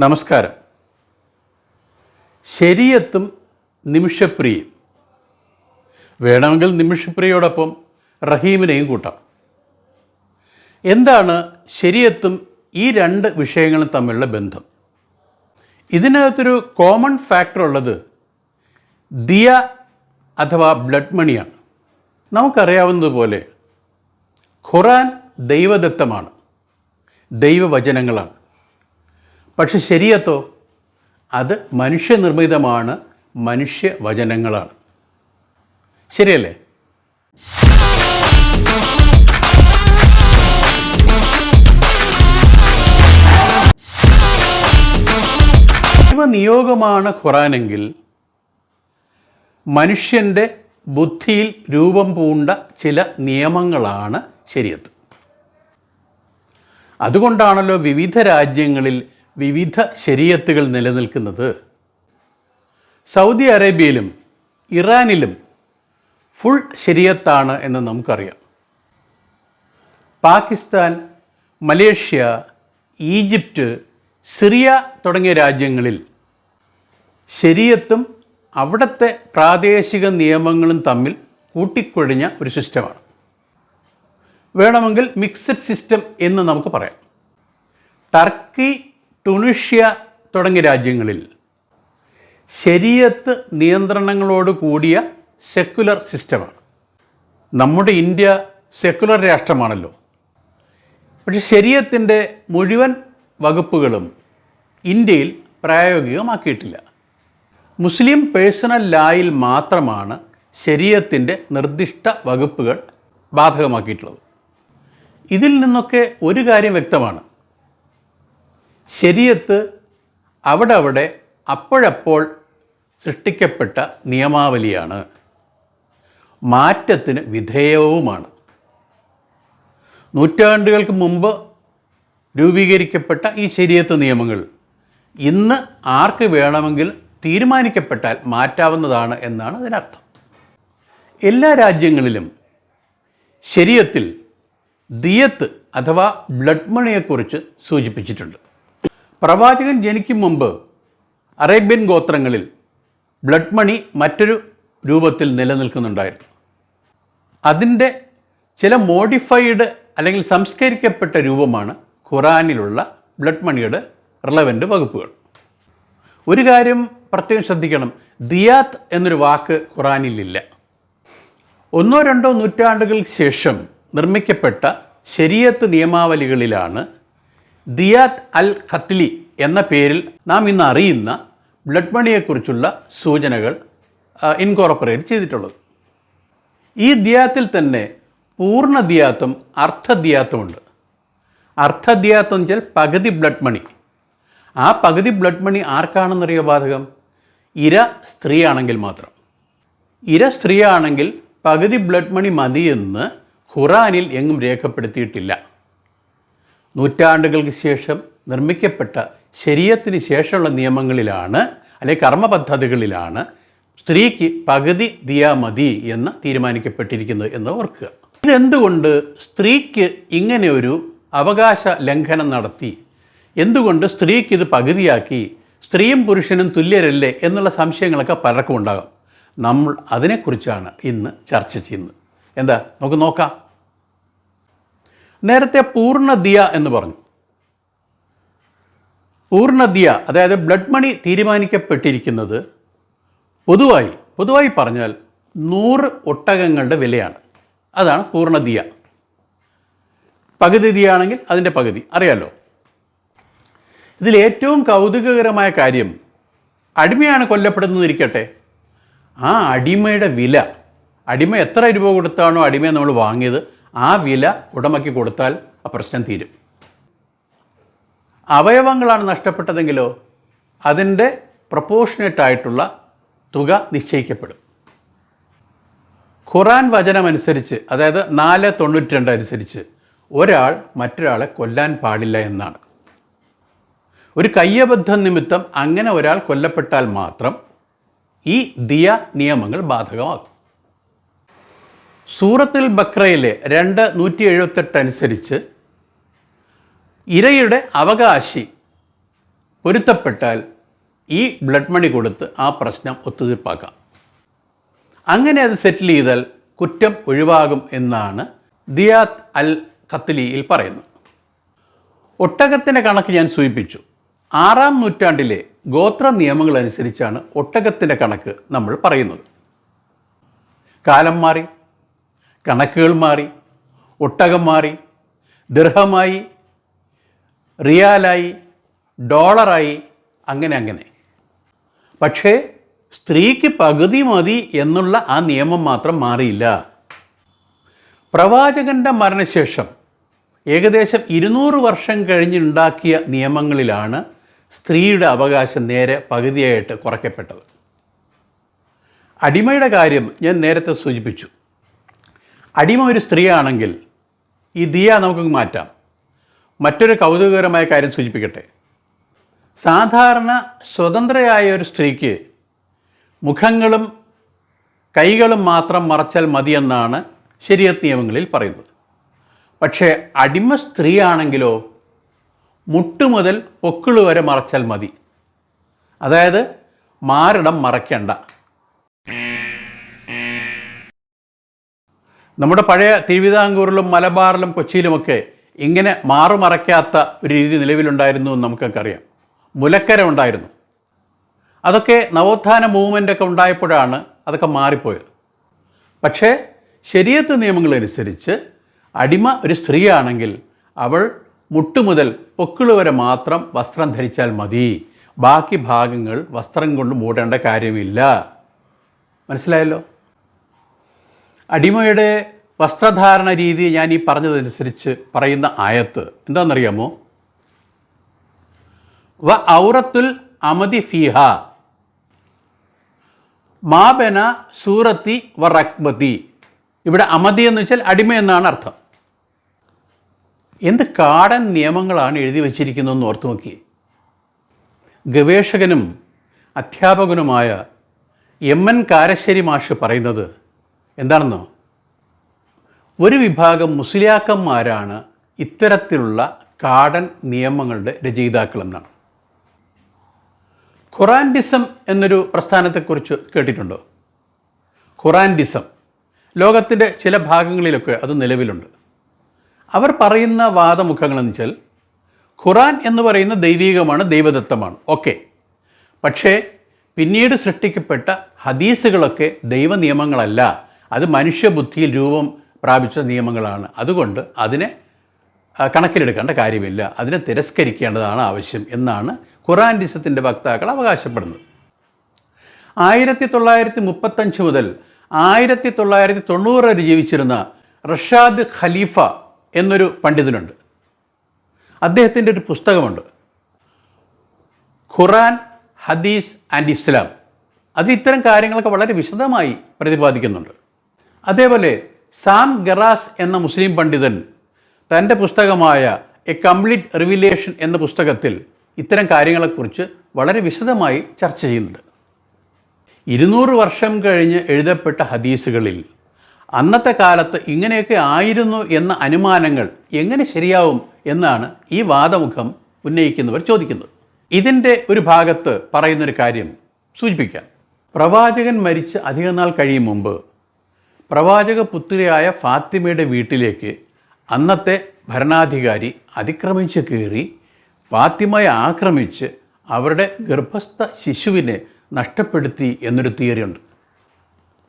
നമസ്കാരം. ശരിയത്തും നിമിഷപ്രിയും. വേണമെങ്കിൽ നിമിഷപ്രിയോടൊപ്പം റഹീമിനെയും കൂട്ടാം. എന്താണ് ശരിയത്തും ഈ രണ്ട് വിഷയങ്ങളും തമ്മിലുള്ള ബന്ധം? ഇതിനകത്തൊരു കോമൺ ഫാക്ടർ ഉള്ളത് ദിയ അഥവാ ബ്ലഡ് മണിയാണ് നമുക്കറിയാവുന്നതുപോലെ ഖുറാൻ ദൈവദത്തമാണ്. ദൈവവചനങ്ങളാണ്. പക്ഷെ ശരിയത്തോ അത് മനുഷ്യനിർമ്മിതമാണ് മനുഷ്യവചനങ്ങളാണ്. ശരിയല്ലേ? നിയോഗമാണ് ഖുറാനെങ്കിൽ മനുഷ്യന്റെ ബുദ്ധിയിൽ രൂപം പൂണ്ട ചില നിയമങ്ങളാണ് ശരിയത്ത് അതുകൊണ്ടാണല്ലോ വിവിധ രാജ്യങ്ങളിൽ വിവിധ ശരീരത്തുകൾ നിലനിൽക്കുന്നത്. സൗദി അറേബ്യയിലും ഇറാനിലും ഫുൾ ശരീരത്താണ് എന്ന് നമുക്കറിയാം. പാകിസ്ഥാൻ മലേഷ്യ ഈജിപ്റ്റ് സിറിയ തുടങ്ങിയ രാജ്യങ്ങളിൽ ശരീരത്തും അവിടുത്തെ പ്രാദേശിക നിയമങ്ങളും തമ്മിൽ കൂട്ടിക്കൊഴിഞ്ഞ ഒരു സിസ്റ്റമാണ്. വേണമെങ്കിൽ മിക്സഡ് സിസ്റ്റം എന്ന് നമുക്ക് പറയാം. ടർക്കി ടുണീഷ്യ തുടങ്ങിയ രാജ്യങ്ങളിൽ ശരീരത്ത് നിയന്ത്രണങ്ങളോട് കൂടിയ സെക്കുലർ സിസ്റ്റമാണ്. നമ്മുടെ ഇന്ത്യ സെക്കുലർ രാഷ്ട്രമാണല്ലോ. പക്ഷെ ശരീരത്തിന്റെ മുഴുവൻ വകുപ്പുകളും ഇന്ത്യയിൽ പ്രായോഗികമാക്കിയിട്ടില്ല. മുസ്ലിം പേഴ്സണൽ ലായിൽ മാത്രമാണ് ശരീരത്തിന്റെ നിർദ്ദിഷ്ട വകുപ്പുകൾ ബാധകമാക്കിയിട്ടുള്ളത്. ഇതിൽ നിന്നൊക്കെ ഒരു കാര്യം വ്യക്തമാണ്. ശരീരത്ത് അവിടെ അവിടെ അപ്പോഴപ്പോൾ സൃഷ്ടിക്കപ്പെട്ട നിയമാവലിയാണ്. മാറ്റത്തിന് വിധേയവുമാണ്. നൂറ്റാണ്ടുകൾക്ക് മുമ്പ് രൂപീകരിക്കപ്പെട്ട ഈ ശരീരത്ത് നിയമങ്ങൾ ഇന്ന് ആർക്ക് വേണമെങ്കിൽ തീരുമാനിക്കപ്പെട്ടാൽ മാറ്റാവുന്നതാണ് എന്നാണ് അതിനർത്ഥം. എല്ലാ രാജ്യങ്ങളിലും ശരീരത്തിൽ ദിയത്ത് അഥവാ ബ്ലഡ് മണിയെക്കുറിച്ച് സൂചിപ്പിച്ചിട്ടുണ്ട്. പ്രവാചകൻ ജനിക്കും മുമ്പ് അറേബ്യൻ ഗോത്രങ്ങളിൽ ബ്ലഡ് മണി മറ്റൊരു രൂപത്തിൽ നിലനിൽക്കുന്നുണ്ടായിരുന്നു. അതിന്റെ ചില മോഡിഫൈഡ് അല്ലെങ്കിൽ സംസ്കരിക്കപ്പെട്ട രൂപമാണ് ഖുറാനിലുള്ള ബ്ലഡ് മണിയുടെ റിലവന്റ് വകുപ്പുകൾ. ഒരു കാര്യം പ്രത്യേകം ശ്രദ്ധിക്കണം. ദിയാത്ത് എന്നൊരു വാക്ക് ഖുറാനിലില്ല. ഒന്നോ രണ്ടോ നൂറ്റാണ്ടുകൾക്ക് ശേഷം നിർമ്മിക്കപ്പെട്ട ശരിയത്ത് നിയമാവലികളിലാണ് ദിയാത്ത് അൽ ഖത്ലി എന്ന പേരിൽ നാം ഇന്ന് അറിയുന്ന ബ്ലഡ് മണിയെക്കുറിച്ചുള്ള സൂചനകൾ ഇൻകോർപ്പറേറ്റ് ചെയ്തിട്ടുള്ളത്. ഈ ദിയാത്തിൽ തന്നെ പൂർണ ദിയാത്തും അർത്ഥദിയാത്തുമുണ്ട് അർത്ഥദിയാത്തം എന്ന് വെച്ചാൽ പകുതി ബ്ലഡ് മണി. ആ പകുതി ബ്ലഡ് മണി ആർക്കാണെന്നറിയോ ബാധകം? ഇര സ്ത്രീയാണെങ്കിൽ മാത്രം. ഇര സ്ത്രീയാണെങ്കിൽ പകുതി ബ്ലഡ് മണി മതിയെന്ന് ഖുറാനിൽ എങ്ങും രേഖപ്പെടുത്തിയിട്ടില്ല. നൂറ്റാണ്ടുകൾക്ക് ശേഷം നിർമ്മിക്കപ്പെട്ട ശരീരത്തിന് ശേഷമുള്ള നിയമങ്ങളിലാണ് അല്ലെങ്കിൽ കർമ്മ പദ്ധതികളിലാണ് സ്ത്രീക്ക് പകുതി ദിയാ മതി എന്ന് തീരുമാനിക്കപ്പെട്ടിരിക്കുന്നത് എന്ന് ഓർക്കുക. ഇതെന്തുകൊണ്ട് സ്ത്രീക്ക് ഇങ്ങനെ ഒരു അവകാശ ലംഘനം നടത്തി? എന്തുകൊണ്ട് സ്ത്രീക്ക് ഇത് പകുതിയാക്കി? സ്ത്രീയും പുരുഷനും തുല്യരല്ലേ എന്നുള്ള സംശയങ്ങളൊക്കെ പലർക്കും ഉണ്ടാകും. നമ്മൾ അതിനെക്കുറിച്ചാണ് ഇന്ന് ചർച്ച ചെയ്യുന്നത്. എന്താ? നമുക്ക് നോക്കാം. നേരത്തെ പൂർണദിയ എന്ന് പറഞ്ഞു. പൂർണദിയ അതായത് ബ്ലഡ് മണി തീരുമാനിക്കപ്പെട്ടിരിക്കുന്നത് പൊതുവായി പൊതുവായി പറഞ്ഞാൽ നൂറ് ഒട്ടകങ്ങളുടെ വിലയാണ്. അതാണ് പൂർണദിയ. പകുതി ദിയാണെങ്കിൽ അതിന്റെ പകുതി. അറിയാലോ? ഇതിൽ ഏറ്റവും കൗതുകകരമായ കാര്യം അടിമയാണ് കൊല്ലപ്പെടുന്നത് ഇരിക്കട്ടെ. ആ അടിമയുടെ വില അടിമ എത്ര രൂപ കൊടുത്താണോ അടിമയെ നമ്മൾ വാങ്ങിയത്? ആ വില ഉടമയ്ക്ക് കൊടുത്താൽ ആ പ്രശ്നം തീരും. അവയവങ്ങളാണ് നഷ്ടപ്പെട്ടതെങ്കിലോ അതിന്റെ പ്രപ്പോർഷനേറ്റായിട്ടുള്ള തുക നിശ്ചയിക്കപ്പെടും. ഖുറാൻ വചനമനുസരിച്ച് അതായത് നാല് തൊണ്ണൂറ്റി രണ്ട് അനുസരിച്ച് ഒരാൾ മറ്റൊരാളെ കൊല്ലാൻ പാടില്ല എന്നാണ്. ഒരു കയ്യബദ്ധം നിമിത്തം അങ്ങനെ ഒരാൾ കൊല്ലപ്പെട്ടാൽ മാത്രം ഈ ദിയ നിയമങ്ങൾ ബാധകമാകും. സൂറത്തുൽ ബക്രയിലെ രണ്ട് നൂറ്റി എഴുപത്തെട്ട് അനുസരിച്ച് ഇരയുടെ അവകാശി പൊരുത്തപ്പെട്ടാൽ ഈ ബ്ലഡ് മണി കൊടുത്ത് ആ പ്രശ്നം ഒത്തുതീർപ്പാക്കാം. അങ്ങനെ അത് സെറ്റിൽ ചെയ്താൽ കുറ്റം ഒഴിവാകും എന്നാണ് ദിയാത്ത് അൽ ഖത്ലിയിൽ പറയുന്നത്. ഒട്ടകത്തിന്റെ കണക്ക് ഞാൻ സൂചിപ്പിച്ചു. ആറാം നൂറ്റാണ്ടിലെ ഗോത്ര നിയമങ്ങൾ അനുസരിച്ചാണ് ഒട്ടകത്തിന്റെ കണക്ക് നമ്മൾ പറയുന്നത്. കാലം മാറി കണക്കുകൾ മാറി ഒട്ടകം മാറി ദീർഘമായി റിയാലായി ഡോളറായി അങ്ങനെ അങ്ങനെ. പക്ഷേ സ്ത്രീക്ക് പകുതി മതി എന്നുള്ള ആ നിയമം മാത്രം മാറിയില്ല. പ്രവാചകന്റെ മരണശേഷം ഏകദേശം ഇരുന്നൂറ് വർഷം കഴിഞ്ഞുണ്ടാക്കിയ നിയമങ്ങളിലാണ് സ്ത്രീയുടെ അവകാശം നേരെ പകുതിയായിട്ട് കുറയ്ക്കപ്പെട്ടത്. അടിമയുടെ കാര്യം ഞാൻ നേരത്തെ സൂചിപ്പിച്ചു. അടിമ ഒരു സ്ത്രീയാണെങ്കിൽ ഈ ദിയ നമുക്ക് മാറ്റാം. മറ്റൊരു കൗതുകകരമായ കാര്യം സൂചിപ്പിക്കട്ടെ. സാധാരണ സ്വതന്ത്രയായ ഒരു സ്ത്രീക്ക് മുഖങ്ങളും കൈകളും മാത്രം മറച്ചാൽ മതിയെന്നാണ് ശരിയത് നിയമങ്ങളിൽ പറയുന്നത്. പക്ഷേ അടിമ സ്ത്രീയാണെങ്കിലോ മുട്ടു മുതൽ പൊക്കിൾ വരെ മറച്ചാൽ മതി. അതായത് മാറിടം മറയ്ക്കണ്ട. നമ്മുടെ പഴയ തിരുവിതാംകൂറിലും മലബാറിലും കൊച്ചിയിലുമൊക്കെ ഇങ്ങനെ മാറുമറയ്ക്കാത്ത ഒരു രീതി നിലവിലുണ്ടായിരുന്നു എന്ന് നമുക്കൊക്കെ അറിയാം മുലക്കര ഉണ്ടായിരുന്നു. അതൊക്കെ നവോത്ഥാന മൂവ്മെന്റ് ഒക്കെ ഉണ്ടായപ്പോഴാണ് അതൊക്കെ മാറിപ്പോയത്. പക്ഷേ ശരീരത്ത് നിയമങ്ങളനുസരിച്ച് അടിമ ഒരു സ്ത്രീയാണെങ്കിൽ അവൾ മുട്ടുമുതൽ പൊക്കിൾ വരെ മാത്രം വസ്ത്രം ധരിച്ചാൽ മതി. ബാക്കി ഭാഗങ്ങൾ വസ്ത്രം കൊണ്ട് മൂടേണ്ട കാര്യമില്ല. മനസ്സിലായല്ലോ? അടിമയുടെ വസ്ത്രധാരണ രീതി ഞാൻ ഈ പറഞ്ഞതനുസരിച്ച് പറയുന്ന ആയത്ത് എന്താണെന്നറിയാമോ? വ ഔറത്തുൽ അമതി ഫിഹ. മാബന സൂറത്തി വ റക്ബതി. ഇവിടെ അമതി എന്ന് വെച്ചാൽ അടിമ എന്നാണ് അർത്ഥം. എന്ത് കാടൻ നിയമങ്ങളാണ് എഴുതി വച്ചിരിക്കുന്നതെന്ന് ഓർത്തു നോക്കി ഗവേഷകനും അധ്യാപകനുമായ എം എൻ കാരശ്ശേരി മാഷ് പറയുന്നത് എന്താണെന്നോ? ഒരു വിഭാഗം മുസ്ലിയാക്കന്മാരാണ് ഇത്തരത്തിലുള്ള കാടൻ നിയമങ്ങളുടെ രചയിതാക്കളെന്നാണ് ഖുറാൻഡിസം എന്നൊരു പ്രസ്ഥാനത്തെക്കുറിച്ച് കേട്ടിട്ടുണ്ടോ? ഖുറാൻഡിസം. ലോകത്തിന്റെ ചില ഭാഗങ്ങളിലൊക്കെ അത് നിലവിലുണ്ട്. അവർ പറയുന്ന വാദമുഖങ്ങളെന്ന് വെച്ചാൽ ഖുറാൻ എന്ന് പറയുന്ന ദൈവീകമാണ് ദൈവദത്തമാണ്. ഓക്കെ. പക്ഷേ പിന്നീട് സൃഷ്ടിക്കപ്പെട്ട ഹദീസുകളൊക്കെ ദൈവ നിയമങ്ങളല്ല അത് മനുഷ്യബുദ്ധിയിൽ രൂപം പ്രാപിച്ച നിയമങ്ങളാണ്. അതുകൊണ്ട് അതിനെ കണക്കിലെടുക്കേണ്ട കാര്യമില്ല. അതിനെ തിരസ്കരിക്കേണ്ടതാണ് ആവശ്യം എന്നാണ് ഖുറാൻഡിസത്തിന്റെ വക്താക്കൾ അവകാശപ്പെടുന്നത്. ആയിരത്തി തൊള്ളായിരത്തി മുപ്പത്തഞ്ച് മുതൽ ആയിരത്തി തൊള്ളായിരത്തി തൊണ്ണൂറ് വരെ ജീവിച്ചിരുന്ന റഷാദ് ഖലീഫ എന്നൊരു പണ്ഡിതനുണ്ട്. അദ്ദേഹത്തിന്റെ ഒരു പുസ്തകമുണ്ട്. ഖുറാൻ ഹദീസ് ആൻഡ് ഇസ്ലാം. അത് ഇത്തരം കാര്യങ്ങളൊക്കെ വളരെ വിശദമായി പ്രതിപാദിക്കുന്നുണ്ട്. അതേപോലെ സാം ഗറാസ് എന്ന മുസ്ലിം പണ്ഡിതൻ തന്റെ പുസ്തകമായ എ കംപ്ലീറ്റ് റിവിലേഷൻ എന്ന പുസ്തകത്തിൽ ഇത്തരം കാര്യങ്ങളെക്കുറിച്ച് വളരെ വിശദമായി ചർച്ച ചെയ്യുന്നുണ്ട്. ഇരുന്നൂറ് വർഷം കഴിഞ്ഞ് എഴുതപ്പെട്ട ഹദീസുകളിൽ അന്നത്തെ കാലത്ത് ഇങ്ങനെയൊക്കെ ആയിരുന്നു എന്ന അനുമാനങ്ങൾ എങ്ങനെ ശരിയാവും എന്നാണ് ഈ വാദമുഖം ഉന്നയിക്കുന്നവർ ചോദിക്കുന്നത്. ഇതിന്റെ ഒരു ഭാഗത്ത് പറയുന്നൊരു കാര്യം സൂചിപ്പിക്കാം. പ്രവാചകൻ മരിച്ച് അധികനാൾ കഴിയും മുമ്പ് പ്രവാചക പുത്രിയായ ഫാത്തിമയുടെ വീട്ടിലേക്ക് അന്നത്തെ ഭരണാധികാരി അതിക്രമിച്ച് കയറി ഫാത്തിമയെ ആക്രമിച്ച് അവരുടെ ഗർഭസ്ഥ ശിശുവിനെ നഷ്ടപ്പെടുത്തി എന്നൊരു തിയറിയുണ്ട്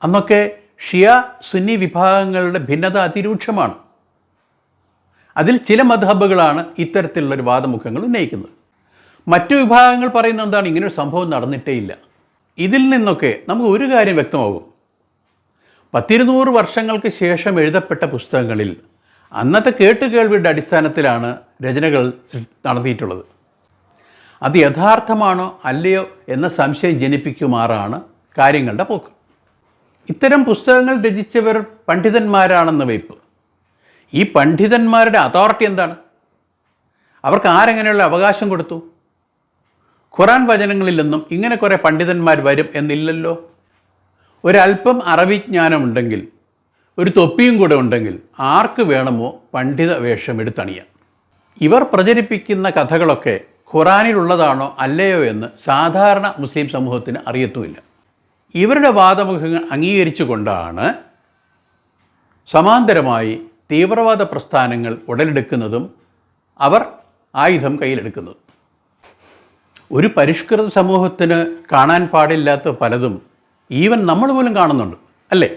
അന്നൊക്കെ ഷിയ സുന്നി വിഭാഗങ്ങളുടെ ഭിന്നത അതിരൂക്ഷമാണ്. അതിൽ ചില മധബുകളാണ് ഇത്തരത്തിലുള്ളൊരു വാദമുഖങ്ങൾ ഉന്നയിക്കുന്നത്. മറ്റു വിഭാഗങ്ങൾ പറയുന്ന എന്താണ്? ഇങ്ങനൊരു സംഭവം നടന്നിട്ടേ ഇല്ല. ഇതിൽ നിന്നൊക്കെ നമുക്ക് ഒരു കാര്യം വ്യക്തമാകും. പത്തിരുന്നൂറ് വർഷങ്ങൾക്ക് ശേഷം എഴുതപ്പെട്ട പുസ്തകങ്ങളിൽ അന്നത്തെ കേട്ടുകേൾവിയുടെ അടിസ്ഥാനത്തിലാണ് രചനകൾ നടത്തിയിട്ടുള്ളത്. അത് യഥാർത്ഥമാണോ അല്ലയോ എന്ന സംശയം ജനിപ്പിക്കുമാറാണ് കാര്യങ്ങളുടെ പോക്ക്. ഇത്തരം പുസ്തകങ്ങൾ രചിച്ചവർ പണ്ഡിതന്മാരാണെന്ന് വയ്പ് ഈ പണ്ഡിതന്മാരുടെ അതോറിറ്റി എന്താണ്? അവർക്ക് ആരെങ്ങനെയുള്ള അവകാശം കൊടുത്തു? ഖുറാൻ വചനങ്ങളിൽ നിന്നും ഇങ്ങനെ കുറേ പണ്ഡിതന്മാർ വരും എന്നില്ലല്ലോ? ഒരല്പം അറവിജ്ഞാനമുണ്ടെങ്കിൽ ഒരു തൊപ്പിയും കൂടെ ഉണ്ടെങ്കിൽ ആർക്ക് വേണമോ പണ്ഡിത വേഷം എടുത്തണിയാം. ഇവർ പ്രചരിപ്പിക്കുന്ന കഥകളൊക്കെ ഖുറാനിലുള്ളതാണോ അല്ലയോ എന്ന് സാധാരണ മുസ്ലിം സമൂഹത്തിന് അറിയത്തുമില്ല. ഇവരുടെ വാദമുഖങ്ങൾ അംഗീകരിച്ചുകൊണ്ടാണ് സമാന്തരമായി തീവ്രവാദ പ്രസ്ഥാനങ്ങൾ ഉടലെടുക്കുന്നതും അവർ ആയുധം കയ്യിലെടുക്കുന്നതും. ഒരു പരിഷ്കൃത സമൂഹത്തിന് കാണാൻ പാടില്ലാത്ത പലതും ഈവൻ നമ്മൾ പോലും കാണുന്നുണ്ട് അല്ലേ?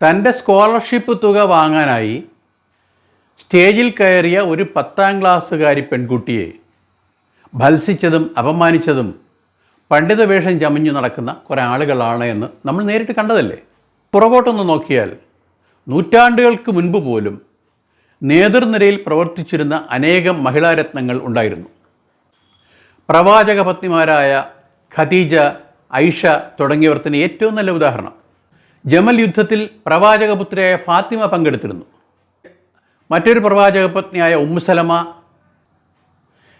തന്റെ സ്കോളർഷിപ്പ് തുക വാങ്ങാനായി സ്റ്റേജിൽ കയറിയ ഒരു പത്താം ക്ലാസ്സുകാരി പെൺകുട്ടിയെ ഭത്സിച്ചതും അപമാനിച്ചതും പണ്ഡിത വേഷം ചമഞ്ഞു നടക്കുന്ന കുറേ ആളുകളാണ് എന്ന് നമ്മൾ നേരിട്ട് കണ്ടതല്ലേ? പുറകോട്ടൊന്ന് നോക്കിയാൽ നൂറ്റാണ്ടുകൾക്ക് മുൻപ് പോലും നേതൃനിരയിൽ പ്രവർത്തിച്ചിരുന്ന അനേകം മഹിളാരത്നങ്ങൾ ഉണ്ടായിരുന്നു. പ്രവാചക പത്നിമാരായ ഖദീജ ഐഷ തുടങ്ങിയവർ തന്നെ ഏറ്റവും നല്ല ഉദാഹരണം. ജമൽ യുദ്ധത്തിൽ പ്രവാചകപുത്രിയായ ഫാത്തിമ പങ്കെടുത്തിരുന്നു. മറ്റൊരു പ്രവാചക പത്നിയായ ഉമ്മുസലമ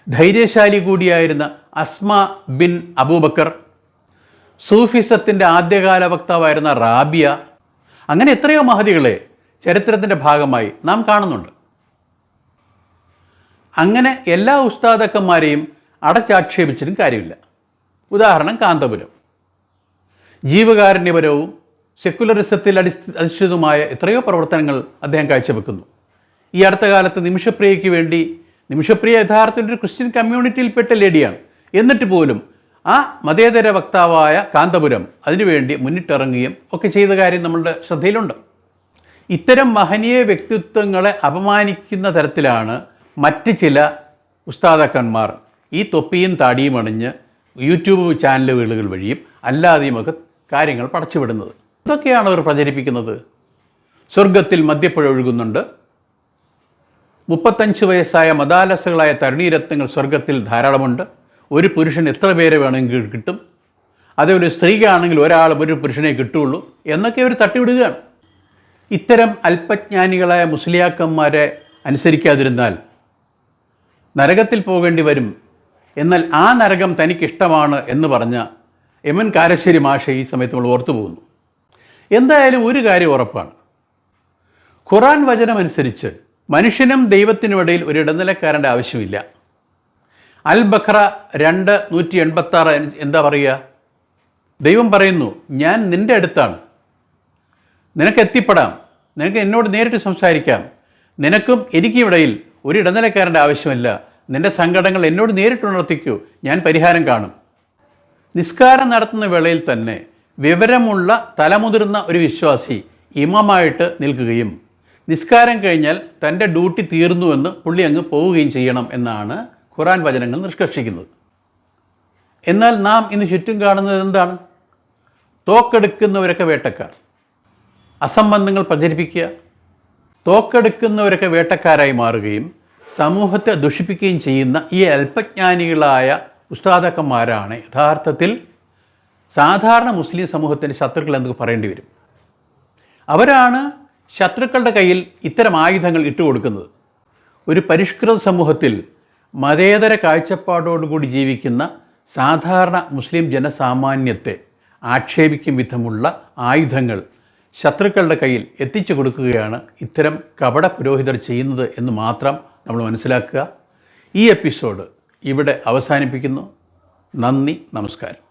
ധൈര്യശാലി കൂടിയായിരുന്ന അസ്മ ബിൻ അബൂബക്കർ സൂഫിസത്തിന്റെ ആദ്യകാല വക്താവായിരുന്ന റാബിയ അങ്ങനെ എത്രയോ മഹതികളെ ചരിത്രത്തിന്റെ ഭാഗമായി നാം കാണുന്നുണ്ട്. അങ്ങനെ എല്ലാ ഉസ്താദക്കന്മാരെയും അടച്ചാക്ഷേപിച്ചിട്ടും കാര്യമില്ല. ഉദാഹരണം കാന്തപുരം. ജീവകാരുണ്യപരവും സെക്കുലറിസത്തിൽ അടിസ്ഥ അധിഷ്ഠിതവുമായ എത്രയോ പ്രവർത്തനങ്ങൾ അദ്ദേഹം കാഴ്ചവെക്കുന്നു. ഈ അടുത്ത കാലത്ത് നിമിഷപ്രിയയ്ക്ക് വേണ്ടി നിമിഷപ്രിയ യഥാർത്ഥത്തിൽ ഒരു ക്രിസ്ത്യൻ കമ്മ്യൂണിറ്റിയിൽപ്പെട്ട ലേഡിയാണ്. എന്നിട്ട് പോലും ആ മതേതര വക്താവായ കാന്തപുരം അതിനുവേണ്ടി മുന്നിട്ടിറങ്ങുകയും ഒക്കെ ചെയ്ത കാര്യം നമ്മളുടെ ശ്രദ്ധയിലുണ്ട്. ഇത്തരം മഹനീയ വ്യക്തിത്വങ്ങളെ അപമാനിക്കുന്ന തരത്തിലാണ് മറ്റ് ചില ഉസ്താദക്കന്മാർ ഈ തൊപ്പിയും താടിയും അണിഞ്ഞ് യൂട്യൂബ് ചാനലുകൾ വഴിയും അല്ലാതെയുമൊക്കെ കാര്യങ്ങൾ പടച്ചുവിടുന്നത്. ഇതൊക്കെയാണ് അവർ പ്രചരിപ്പിക്കുന്നത്. സ്വർഗത്തിൽ മദ്യപ്പുഴ ഒഴുകുന്നുണ്ട്. മുപ്പത്തഞ്ച് വയസ്സായ മതാലസകളായ തരുണീരത്നങ്ങൾ സ്വർഗത്തിൽ ധാരാളമുണ്ട്. ഒരു പുരുഷൻ എത്ര പേരെ വേണമെങ്കിൽ കിട്ടും. അതേപോലെ സ്ത്രീക്കാണെങ്കിൽ ഒരാൾ ഒരു പുരുഷനെ കിട്ടുള്ളൂ എന്നൊക്കെ അവർ തട്ടിവിടുകയാണ്. ഇത്തരം അല്പജ്ഞാനികളായ മുസ്ലിയാക്കന്മാരെ അനുസരിക്കാതിരുന്നാൽ നരകത്തിൽ പോകേണ്ടി വരും. എന്നാൽ ആ നരകം തനിക്കിഷ്ടമാണ് എന്ന് പറഞ്ഞ എം എൻ കാരശ്ശേരി മാഷ ഈ സമയത്ത് നമ്മൾ ഓർത്തു പോകുന്നു. എന്തായാലും ഒരു കാര്യം ഉറപ്പാണ്. ഖുറാൻ വചനമനുസരിച്ച് മനുഷ്യനും ദൈവത്തിനും ഇടയിൽ ഒരു ഇടനിലക്കാരന്റെ ആവശ്യമില്ല. അൽ ബഖറ രണ്ട് നൂറ്റി എൺപത്താറ് എന്താ പറയുക? ദൈവം പറയുന്നു ഞാൻ നിന്റെ അടുത്താണ്. നിനക്ക് എത്തിപ്പെടാം. നിനക്ക് എന്നോട് നേരിട്ട് സംസാരിക്കാം. നിനക്കും എനിക്കും ഇടയിൽ ഒരു ഇടനിലക്കാരന്റെ ആവശ്യമില്ല. നിന്റെ സങ്കടങ്ങൾ എന്നോട് നേരിട്ട് ഉണർത്തിക്കൂ. ഞാൻ പരിഹാരം കാണും. നിസ്കാരം നടത്തുന്ന വേളയിൽ തന്നെ വിവരമുള്ള തലമുതിർന്ന ഒരു വിശ്വാസി ഇമമായിട്ട് നിൽക്കുകയും നിസ്കാരം കഴിഞ്ഞാൽ തന്റെ ഡ്യൂട്ടി തീർന്നുവെന്ന് പുള്ളി അങ്ങ് പോവുകയും ചെയ്യണം എന്നാണ് ഖുറാൻ വചനങ്ങൾ നിഷ്കർഷിക്കുന്നത്. എന്നാൽ നാം ഇന്ന് ചുറ്റും കാണുന്നത് എന്താണ്? തോക്കെടുക്കുന്നവരൊക്കെ വേട്ടക്കാർ. അസംബന്ധങ്ങൾ പ്രചരിപ്പിക്കുക തോക്കെടുക്കുന്നവരൊക്കെ വേട്ടക്കാരായി മാറുകയും സമൂഹത്തെ ദുഷിപ്പിക്കുകയും ചെയ്യുന്ന ഈ അല്പജ്ഞാനികളായ ഉസ്താദക്കന്മാരാണ്. യഥാർത്ഥത്തിൽ സാധാരണ മുസ്ലിം സമൂഹത്തിന്റെ ശത്രുക്കൾ എന്ന് പറയേണ്ടി വരും. അവരാണ് ശത്രുക്കളുടെ കയ്യിൽ ഇത്തരം ആയുധങ്ങൾ ഇട്ടുകൊടുക്കുന്നത് ഒരു പരിഷ്കൃത സമൂഹത്തിൽ മതേതര കാഴ്ചപ്പാടോടുകൂടി ജീവിക്കുന്ന സാധാരണ മുസ്ലിം ജനസാമാന്യത്തെ ആക്ഷേപിക്കും വിധമുള്ള ആയുധങ്ങൾ ശത്രുക്കളുടെ കയ്യിൽ എത്തിച്ചു കൊടുക്കുകയാണ് ഇത്തരം കപട പുരോഹിതർ ചെയ്യുന്നത് എന്ന് മാത്രം നമ്മൾ മനസ്സിലാക്കുക. ഈ എപ്പിസോഡ് ഇവിടെ അവസാനിപ്പിക്കുന്നു. നന്ദി നമസ്കാരം.